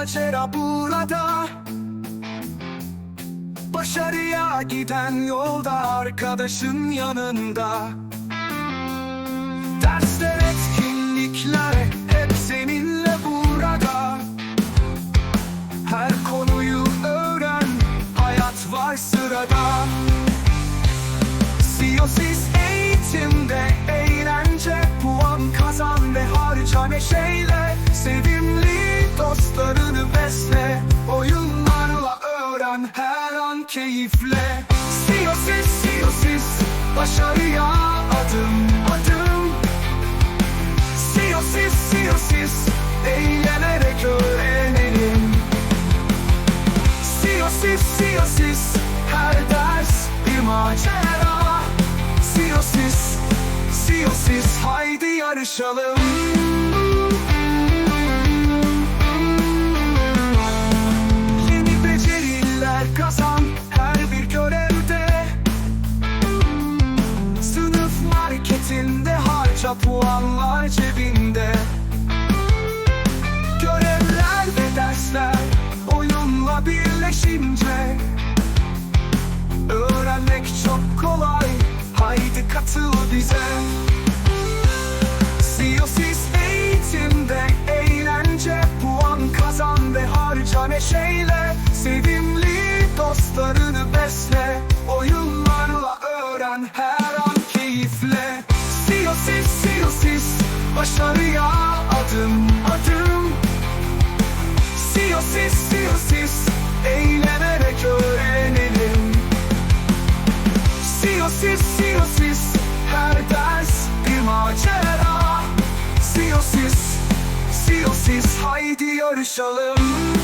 burada. Başarıya giden yolda arkadaşın yanında. Dersler etkinlikler hep seninle burada. Her konuyu öğren hayat var sırada. Siyosis eğitimde eğlence puan kazan ve harca neşeyle her an keyifle. Siyosis siyosis başarıya adım adım. Siyosis siyosis eğlenerek öğrenelim. Siyosis siyosis her ders bir macera. Siyosis siyosis haydi yarışalım harca puanlar cebinde. Görevler ve dersler oyunla birleşince Öğrenmek çok kolay. Haydi katıl bize. Siyosis eğitimde eğlence Puan kazan ve harca neşeyle Sevimli dostlarını besle Siyosis siyosis başarıya adım adım. Siyosis siyosis eğlenerek öğrenelim Siyosis siyosis her ders bir macera. Siyosis siyosis haydi yarışalım